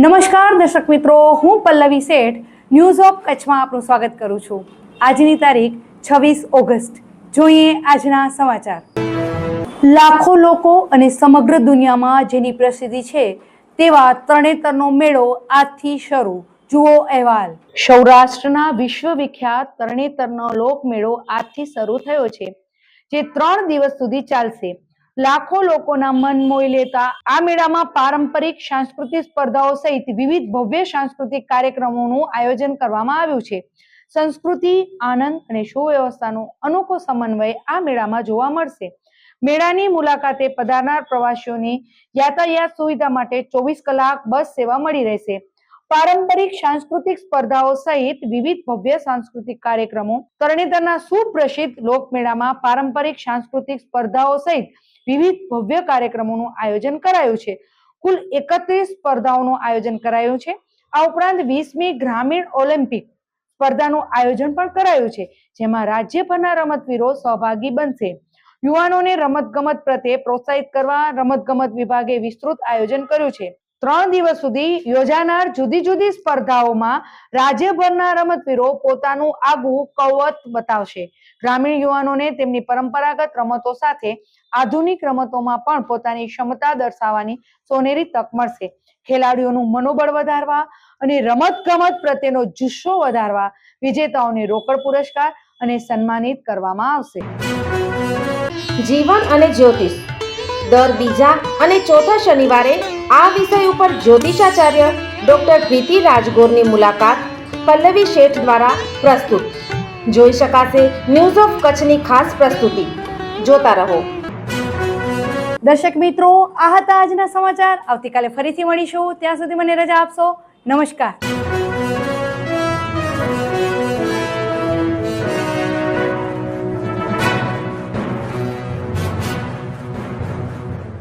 નમસ્કાર, દર્શક મિત્રો. હું પલ્લવી શેઠ ન્યૂઝ ઓફ કચ્છમાં આપનું સ્વાગત કરું છું. આજની તારીખ છવ્વીસ ઓગસ્ટ. જોઈએ આજના સમાચાર. લાખો લોકો અને સમગ્ર દુનિયામાં જેની પ્રસિદ્ધિ છે તેવા તરણેતરનો મેળો આજથી શરૂ. જુઓ અહેવાલ. સૌરાષ્ટ્રના વિશ્વવિખ્યાત તરણેતરનો લોકમેળો આજથી શરૂ થયો છે, જે ત્રણ દિવસ સુધી ચાલશે. લાખો લોકોના મન મોહી લેતા આ મેળામાં પારંપરિક સાંસ્કૃતિક સ્પર્ધાઓ સહિત વિવિધ ભવ્ય સાંસ્કૃતિક કાર્યક્રમોનું આયોજન કરવામાં આવ્યું છે. સંસ્કૃતિ, આનંદ અને સુવ્યવસ્થાનો અનોખો સમન્વય આ મેળામાં જોવા મળશે. મેળાની મુલાકાતે પધારનાર પ્રવાસીઓની યાતાયાત સુવિધા માટે ચોવીસ કલાક બસ સેવા મળી રહેશે. પારંપરિક સાંસ્કૃતિક સ્પર્ધાઓ સહિત વિવિધ ભવ્ય સાંસ્કૃતિક કાર્યક્રમો, તરણેતરના સુપ્રસિદ્ધ લોકમેળામાં પારંપરિક સાંસ્કૃતિક સ્પર્ધાઓ સહિત વિવિધ ભવ્ય કાર્યક્રમોનું આયોજન કરાયું છે. કુલ એકત્રીસ સ્પર્ધાઓનું આયોજન કરાયું છે. આ ઉપરાંત વીસમી ગ્રામીણ ઓલિમ્પિક સ્પર્ધાનું આયોજન પણ કરાયું છે, જેમાં રાજ્યભરના રમતવીરો સહભાગી બનશે. યુવાનોને રમતગમત પ્રત્યે પ્રોત્સાહિત કરવા રમતગમત વિભાગે વિસ્તૃત આયોજન કર્યું છે. ત્રણ દિવસ સુધી યોજાનાર જુદી જુદી સ્પર્ધાઓમાં રાજ્યભરના રમતવીરો પોતાનું આગવું કૌવત બતાવશે. ગ્રામીણ યુવાનોને તેમની પરંપરાગત રમતો સાથે આધુનિક રમતોમાં પણ પોતાની ક્ષમતા દર્શાવવાની સોનેરી તક મળશે. ખેલાડીઓનું મનોબળ વધારવા અને રમતગમત પ્રત્યેનો જુસ્સો વધારવા વિજેતાઓને રોકડ પુરસ્કાર અને સન્માનિત કરવામાં આવશે. જીવન અને જ્યોતિષ. દર બીજા અને ચોથા શનિવારે આ વિષય ઉપર જ્યોતિષાચાર્ય ડોક્ટર પ્રીતિ રાજગોરની મુલાકાત પલ્લવી શેઠ દ્વારા પ્રસ્તુત. જોઈ શકાશે ન્યૂઝ ઓફ કચ્છની ખાસ પ્રસ્તુતિ. જોતા રહો. દર્શક મિત્રો, આ હતા આજના સમાચાર. આવતીકાલે ફરીથી મળીશું. ત્યાં સુધી મને રજા આપશો. નમસ્કાર.